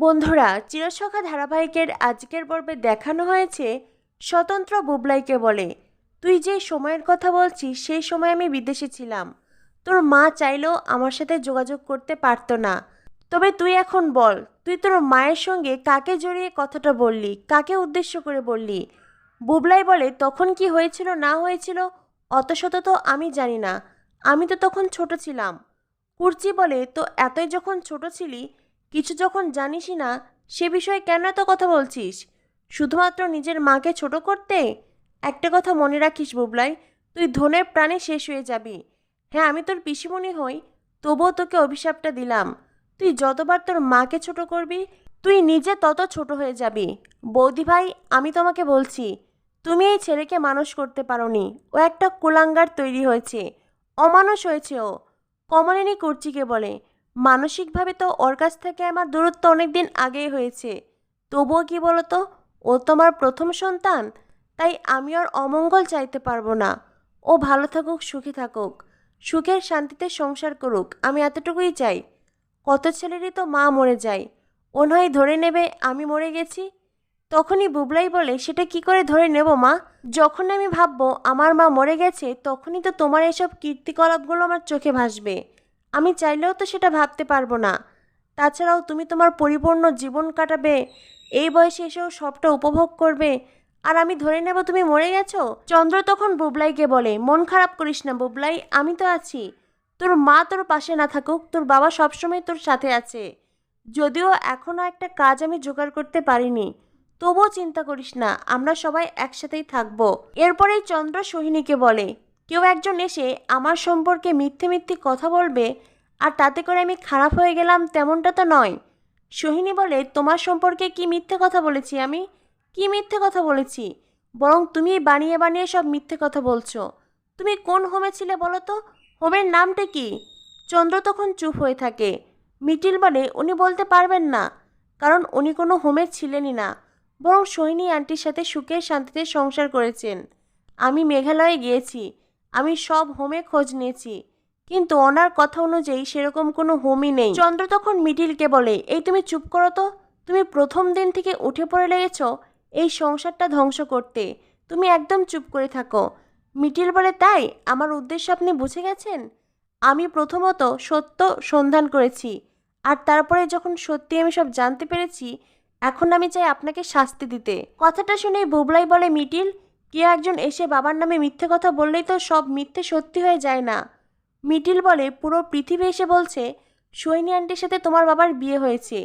বন্ধুরা, চিরসখা ধারাবাহিকের আজকের পর্বে দেখানো হয়েছে স্বতন্ত্র বুবলাইকে বলে। তুই যে সময়ের কথা বলছিস, সেই সময় আমি বিদেশে ছিলাম। তোর মা চাইলেও আমার সাথে যোগাযোগ করতে পারতো না। তবে তুই এখন বল, তুই তোর মায়ের সঙ্গে কাকে জড়িয়ে কথাটা বললি, কাকে উদ্দেশ্য করে বললি? বুবলাই বলে, তখন কি হয়েছিল, না হয়েছিল? অত শত তো আমি জানি না। আমি তো তখন ছোট ছিলাম। কুর্চি বলে, তো এতই যখন ছোট ছিলি কিছু যখন জানিসই না, সে বিষয়ে কেন এত কথা বলছিস? শুধুমাত্র নিজের মাকে ছোট করতে? একটা কথা মনে রাখিস বুবলাই, তুই ধনের প্রাণে শেষ হয়ে যাবি। হ্যাঁ আমি তোর পিসিমণি হই, তবুও তোকে অভিশাপটা দিলাম। তুই যতবার তোর মাকে ছোট করবি, তুই নিজে তত ছোট হয়ে যাবি। বৌদি ভাই, আমি তোমাকে বলছি, তুমি এই ছেলেকে মানুষ করতে পারোনি। ও একটা কুলাঙ্গার তৈরি হয়েছে। অমানুষ হয়েছে ও। কমলিনী কুর্চিকে বলে মানসিকভাবে তো ওর কাছ থেকে আমার দূরত্ব অনেক দিন আগেই হয়েছে। তবুও কি বলতো, ও তোমার প্রথম সন্তান, তাই আমি ওর অমঙ্গল চাইতে পারব না। ও ভালো থাকুক, সুখী থাকুক, সুখের শান্তিতে সংসার করুক, আমি এতটুকুই চাই। কত ছেলেরই তো মা মরে যায়, ও নয় ধরে নেবে আমি মরে গেছি? তখনই বুবলাই বলে, সেটা কি করে ধরে নেব মা? যখন আমি ভাববো আমার মা মরে গেছে, তখনই তো তোমার এসব কীর্তিকলাপগুলো আমার চোখে ভাসবে। আমি চাইলেও তো সেটা ভাবতে পারব না। তাছাড়াও তুমি তোমার পরিপূর্ণ জীবন কাটাবে, এই বয়সে এসেও সবটা উপভোগ করবে, আর আমি ধরে নেব তুমি মরে গেছো চন্দ্র তখন বুবলাইকে বলে, মন খারাপ করিস না বুবলাই, আমি তো আছি। তোর মা তোর পাশে না থাকুক, তোর বাবা সবসময় তোর সাথে আছে। যদিও এখনও একটা কাজ আমি জোগাড় করতে পারিনি, তবুও চিন্তা করিস না, আমরা সবাই একসাথেই থাকব। এরপরেই চন্দ্র সোহিনীকে বলে কেউ একজন এসে আমার সম্পর্কে মিথ্যে মিথ্যে কথা বলবে আর তাতে করে আমি খারাপ হয়ে গেলাম তেমনটা তো নয়। সোহিনী বলে, তোমার সম্পর্কে কি মিথ্যে কথা বলেছি আমি? কি মিথ্যে কথা বলেছি? বরং তুমি বানিয়ে বানিয়ে সব মিথ্যে কথা বলছো। তুমি কোন হোমে ছিলে বলো তো? হোমের নামটা কি? চন্দ্র তখন চুপ হয়ে থাকে। মিটিল বলে, উনি বলতে পারবেন না, কারণ উনি কোনো হোমে ছিলেনই না। বরং সোহিনী আন্টির সাথে সুখে শান্তিতে সংসার করেছেন। আমি মেঘালয়ে গিয়েছি। আমি সব হোমে খোঁজ নিয়েছি, কিন্তু ওনার কথা অনুযায়ী সেরকম কোনো হোমই নেই। চন্দ্র তখন মিটিলকে বলে, এই তুমি চুপ করো তো, তুমি প্রথম দিন থেকে উঠে পড়ে লেগেছ, এই সংসারটা ধ্বংস করতে, তুমি একদম চুপ করে থাকো। মিটিল বলে, তাই? আমার উদ্দেশ্য আপনি বুঝে গেছেন? আমি প্রথমত সত্য সন্ধান করেছি, আর তারপরে যখন সত্যি আমি সব জানতে পেরেছি, এখন আমি চাই আপনাকে শাস্তি দিতে। কথাটা শুনে বুবলাই বলে মিটিল কেউ একজন এসে বাবার নামে মিথ্যে কথা বললেই তো সব মিথ্যে সত্যি হয়ে যায় না। মিটিল বলে, পুরো পৃথিবী এসে বলছে সৈনী আন্টির সাথে তোমার বাবার বিয়ে হয়েছে।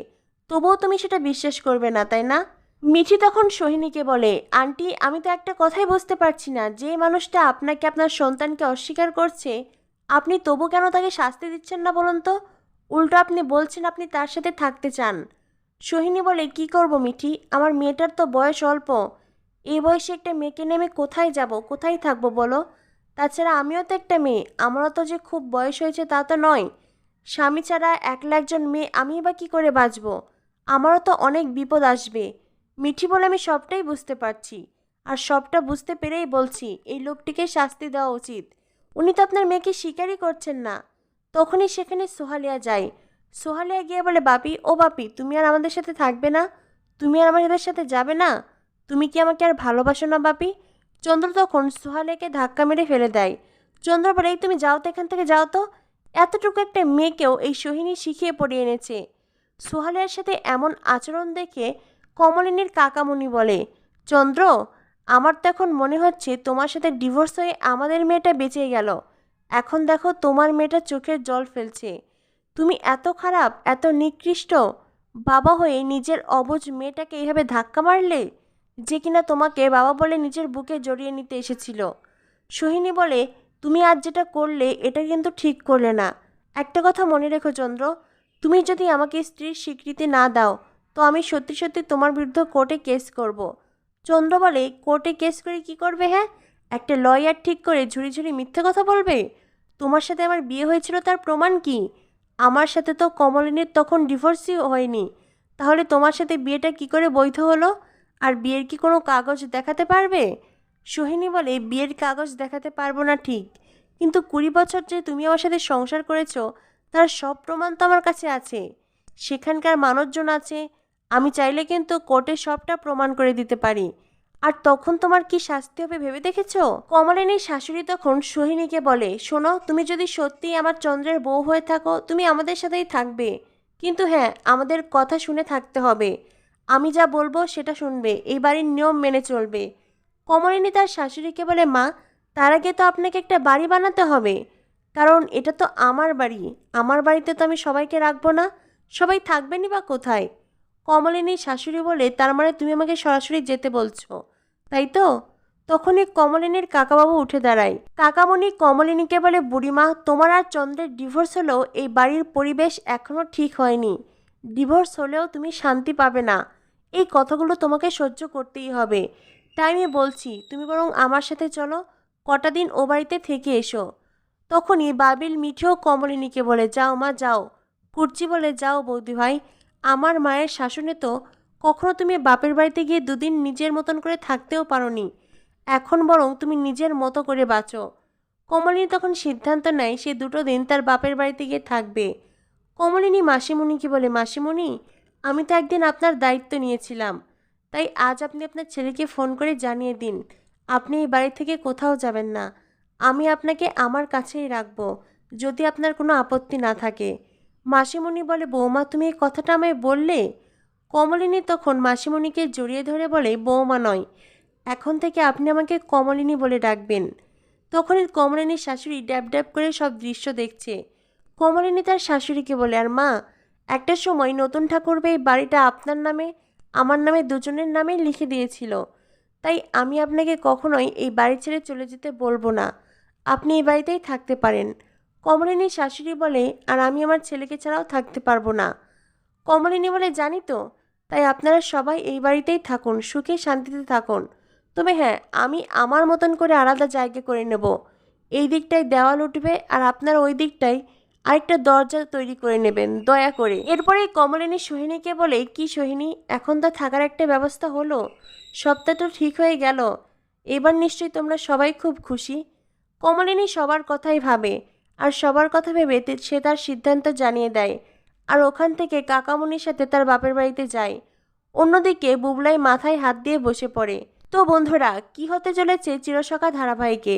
তবুও তুমি সেটা বিশ্বাস করবে না, তাই না? মিঠি তখন সোহিনীকে বলে, আন্টি, আমি তো একটা কথাই বুঝতে পারছি না। যে মানুষটা আপনাকে আপনার সন্তানকে অস্বীকার করছে, আপনি তবু কেন তাকে শাস্তি দিচ্ছেন না বলুন তো? উল্টো আপনি বলছেন আপনি তার সাথে থাকতে চান। সোহিনী বলে, কি করব মিঠি? আমার মেয়েটার তো বয়স অল্প। এই বয়সে একটা মেয়েকে নেমে কোথায় যাব? কোথায় থাকব বলো? তাছাড়া আমিও তো একটা মেয়ে। আমারও তো যে খুব বয়স হয়েছে তা তো নয়। স্বামী ছাড়া একলা একজন মেয়ে আমি বা কী করে বাঁচবো? আমারও তো অনেক বিপদ আসবে। মিঠি বলে আমি সবটাই বুঝতে পারছি। আর সবটা বুঝতে পেরেই বলছি, এই লোকটিকে শাস্তি দেওয়া উচিত। উনি তো আপনার মেয়েকে স্বীকারই করছেন না। তখনই সেখানে সোহালিয়া যায়। সোহালিয়া গিয়ে বলে, বাপি, ও বাপি, তুমি আর আমাদের সাথে থাকবে না? তুমি আর আমাদের সাথে যাবে না? তুমি কি আমাকে আর ভালোবাসো না, বাপি? চন্দ্র তখন সোহালিয়াকে ধাক্কা মেরে ফেলে দেয়। চন্দ্র বলে, এই তুমি যাও তো, এখান থেকে যাও তো। এতটুকু একটা মেয়েকেও এই সোহিনী শিখিয়ে পড়িয়ে এনেছে। সোহালিয়ার সাথে এমন আচরণ দেখে কমলিনীর কাকামণি বলে, চন্দ্র, আমার তো এখন মনে হচ্ছে তোমার সাথে ডিভোর্স হয়ে আমাদের মেয়েটা বেঁচে গেল। এখন দেখো তোমার মেয়েটা চোখের জল ফেলছে। তুমি এত খারাপ, এত নিকৃষ্ট, বাবা হয়ে নিজের অবুজ মেয়েটাকে এইভাবে ধাক্কা মারলে? যে কিনা তোমাকে বাবা বলে নিজের বুকে জড়িয়ে নিতে এসেছিল। সোহিনী বলে, তুমি আজ যেটা করলে, এটা কিন্তু ঠিক করলে না। একটা কথা মনে রেখো চন্দ্র, তুমি যদি আমাকে স্ত্রীর স্বীকৃতি না দাও, তো আমি সত্যি সত্যি তোমার বিরুদ্ধে কোর্টে কেস করব। চন্দ্র বলে, কোর্টে কেস করে কি করবে হ্যাঁ? একটা লয়ার ঠিক করে ঝুড়ি ঝুড়ি মিথ্যে কথা বলবে? তোমার সাথে আমার বিয়ে হয়েছিল, তার প্রমাণ কি? আমার সাথে তো কমলিনীর তখন ডিভোর্সই হয়নি। তাহলে তোমার সাথে বিয়েটা কি করে বৈধ হলো? আর বিয়ের কি কোনো কাগজ দেখাতে পারবে? সোহিনী বলে, বিয়ের কাগজ দেখাতে পারব না ঠিক। কিন্তু কুড়ি বছর যে তুমি আমার সাথে সংসার করেছ, তার সব প্রমাণ তো আমার কাছে আছে। সেখানকার মানুষজন আছে। আমি চাইলে কিন্তু কোর্টে সবটা প্রমাণ করে দিতে পারি। আর তখন তোমার কি শাস্তি হবে ভেবে দেখেছ? কমলিনীর শাশুড়ি তখন সোহিনীকে বলে, শোনো, তুমি যদি সত্যিই আমার চন্দ্রের বউ হয়ে থাকো, তুমি আমাদের সাথেই থাকবে। কিন্তু হ্যাঁ আমাদের কথা শুনে থাকতে হবে। আমি যা বলব সেটা শুনবে, এই বাড়ির নিয়ম মেনে চলবে। কমলিনী তার শাশুড়িকে বলে, মা, তার আগে তো আপনাকে একটা বাড়ি বানাতে হবে। কারণ এটা তো আমার বাড়ি, আমার বাড়িতে তো আমি সবাইকে রাখব না। সবাই থাকবেনই বা কোথায়? কমলিনীর শাশুড়ি বলে, তার মানে তুমি আমাকে সরাসরি যেতে বলছো, তাই তো? তখনই কমলিনীর কাকাবাবু উঠে দাঁড়ায়। কাকামণি কমলিনীকে বলে বুড়িমা তোমার আর চন্দ্রের ডিভোর্স হলেও এই বাড়ির পরিবেশ এখনও ঠিক হয়নি। ডিভোর্স হলেও তুমি শান্তি পাবে না। এই কথাগুলো তোমাকে সহ্য করতেই হবে। তাই আমি বলছি, তুমি বরং আমার সাথে চলো, কটা দিন ও বাড়িতে থেকে এসো। তখনই বাবিল মিঠেও কমলিনীকে বলে, যাও মা, যাও। কুর্চি বলে, যাও বৌদি ভাই, আমার মায়ের শাসনে তো কখনো তুমি বাপের বাড়িতে গিয়ে দুদিন নিজের মতন করে থাকতেও পারোনি। এখন বরং তুমি নিজের মতো করে বাঁচো। কমলিনী তখন সিদ্ধান্ত নেয়, সে দুটো দিন তার বাপের বাড়িতে গিয়ে থাকবে। কমলিনী মাসিমণিকে বলে, মাসিমণি আমি তো একদিন আপনার দায়িত্ব নিয়েছিলাম। তাই আজ আপনি আপনার ছেলেকে ফোন করে জানিয়ে দিন। আপনি এই বাড়ি থেকে কোথাও যাবেন না। আমি আপনাকে আমার কাছেই রাখব, যদি আপনার কোনো আপত্তি না থাকে। মাসিমণি বলে, বৌমা, তুমি এই কথাটা আমায় বললে? কমলিনী তখন মাসিমণিকে জড়িয়ে ধরে বলে, বৌমা নয়, এখন থেকে আপনি আমাকে কমলিনী বলে ডাকবেন। তখনই কমলিনীর শাশুড়ি ড্যাব ড্যাব করে সব দৃশ্য দেখছে। কমলিনী তার শাশুড়িকে বলে, আর মা একটা সময় নতুন ঠাকুরবে এই বাড়িটা আপনার নামে, আমার নামে দুজনের নামেই লিখে দিয়েছিল। তাই আমি আপনাকে কখনোই এই বাড়ি ছেড়ে চলে যেতে বলব না। আপনি এই বাড়িতেই থাকতে পারেন। কমলিনী শাশুড়ি বলে, আর আমি আমার ছেলেকে ছাড়াও থাকতে পারব না। কমলিনী বলে, জানি তো। তাই আপনারা সবাই এই বাড়িতেই থাকুন, সুখে শান্তিতে থাকুন। তবে হ্যাঁ আমি আমার মতন করে আলাদা জায়গা করে নেব। এই দিকটায় দেওয়াল উঠবে আর আপনার ওই দিকটায় আরেকটা দরজা তৈরি করে নেবেন, দয়া করে। এরপরে কমলিনী সোহিনীকে বলে, কি সোহিনী, এখন তো থাকার একটা ব্যবস্থা হলো। সবটা তো ঠিক হয়ে গেল। এবার নিশ্চয়ই তোমরা সবাই খুব খুশি। কমলিনী সবার কথাই ভাবে, আর সবার কথা ভেবে সে তার সিদ্ধান্ত জানিয়ে দেয়। আর ওখান থেকে কাকামণির সাথে তার বাপের বাড়িতে যায়। অন্যদিকে বুবলাই মাথায় হাত দিয়ে বসে পড়ে। তো বন্ধুরা, কি হতে চলেছে চিরসখা ধারাবাহিকে?